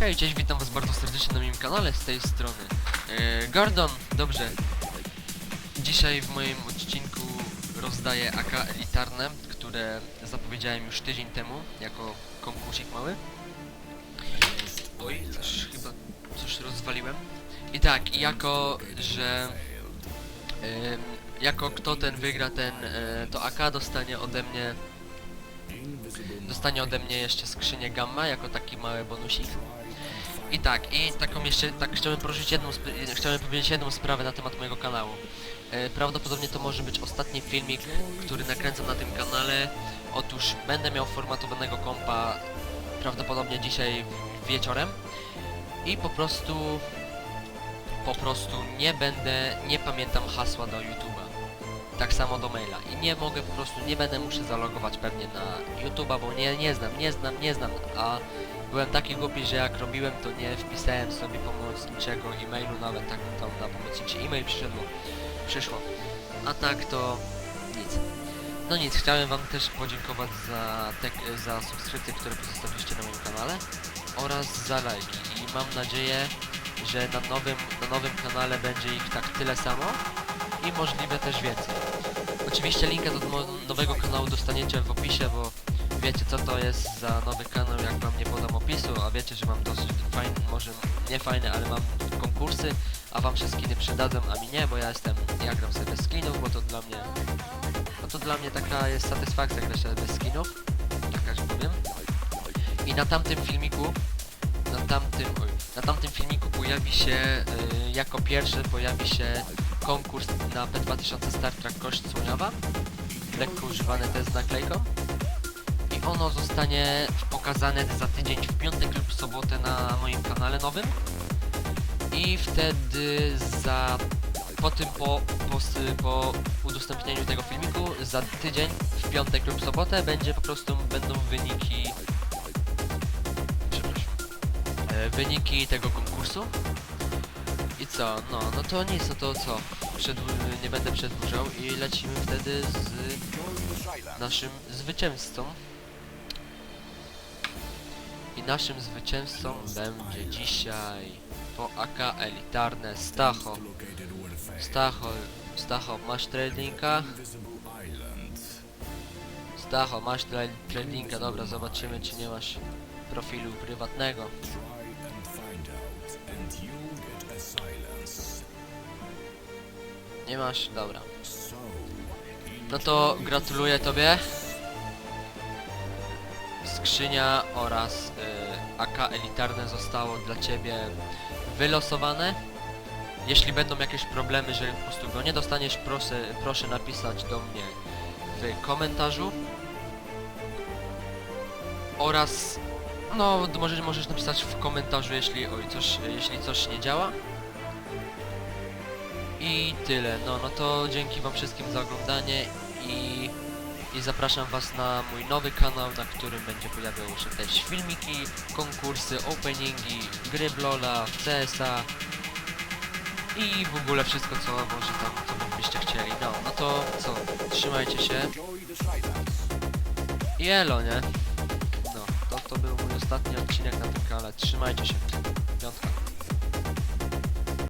Hej, cześć, witam was bardzo serdecznie na moim kanale z tej strony. E, Gordon, dobrze. Dzisiaj w moim odcinku rozdaję AK elitarne, które zapowiedziałem już tydzień temu jako konkursik mały. Oj, coś chyba coś rozwaliłem. I tak, jako, że jako kto ten wygra ten, e, to AK dostanie ode mnie dostanie ode mnie jeszcze skrzynię gamma jako taki mały bonusik. I tak, i taką jeszcze, tak chciałem prosić jedną, sp- chciałem powiedzieć jedną sprawę na temat mojego kanału. E, prawdopodobnie to może być ostatni filmik, który nakręcam na tym kanale. Otóż będę miał formatowanego kompa prawdopodobnie dzisiaj wieczorem i po prostu po prostu nie będę, nie pamiętam hasła do YouTube'a. Tak samo do maila. I nie mogę po prostu, nie będę muszę zalogować pewnie na YouTube'a, bo nie, nie znam, nie znam, nie znam, a byłem taki głupi, że jak robiłem to nie wpisałem sobie pomocniczego e-mailu, nawet tak tam na pomocniczy e-mail przyszedło, przyszło. A tak to nic. No nic, chciałem wam też podziękować za, te, za subskrypcje, które pozostawiliście na moim kanale oraz za lajki i mam nadzieję, że na nowym, na nowym kanale będzie ich tak tyle samo i możliwe też więcej. Oczywiście linkę do nowego kanału dostaniecie w opisie, bo wiecie co to jest za nowy kanał, jak wam nie podam opisu, a wiecie, że mam dosyć fajny, może nie fajny, ale mam konkursy, a wam się skiny przydadzą, a mi nie, bo ja jestem, ja gram sobie bez skinów, bo to dla mnie, no to dla mnie taka jest satysfakcja grać sobie bez skinów, taka że powiem. I na tamtym filmiku, na tamtym, oj, na tamtym filmiku pojawi się, y, jako pierwszy pojawi się konkurs na P2000 Star Trek Kość Słoniawa, lekko używane też z naklejką. I ono zostanie pokazane za tydzień w piątek lub sobotę na moim kanale nowym. I wtedy za po tym po, po, po udostępnieniu tego filmiku za tydzień w piątek lub sobotę będzie po prostu będą wyniki wyniki tego konkursu i co? No, no to nic, no to co? Przedłu- nie będę przedłużał i lecimy wtedy z naszym zwycięzcą. I naszym zwycięzcą będzie dzisiaj po AK elitarne Stacho. Stacho, Stacho, masz tradinga? Stacho, masz tra tradinga, dobra, zobaczymy czy nie masz profilu prywatnego. Nie masz? Dobra. No to gratuluję tobie. Skrzynia oraz y, AK elitarne zostało dla ciebie wylosowane. Jeśli będą jakieś problemy, że po prostu go nie dostaniesz, proszę, proszę napisać do mnie w komentarzu. Oraz no, możesz, możesz napisać w komentarzu, jeśli, oj, coś, jeśli coś nie działa. I tyle, no, no to dzięki wam wszystkim za oglądanie i, i zapraszam was na mój nowy kanał, na którym będzie pojawiały się też filmiki, konkursy, openingi, gry w Lola, w CSa i w ogóle wszystko co może tam, co byście chcieli. No, no to co, trzymajcie się. I elo, nie? ostatni odcinek na tym kanale. Trzymajcie się. Piątka.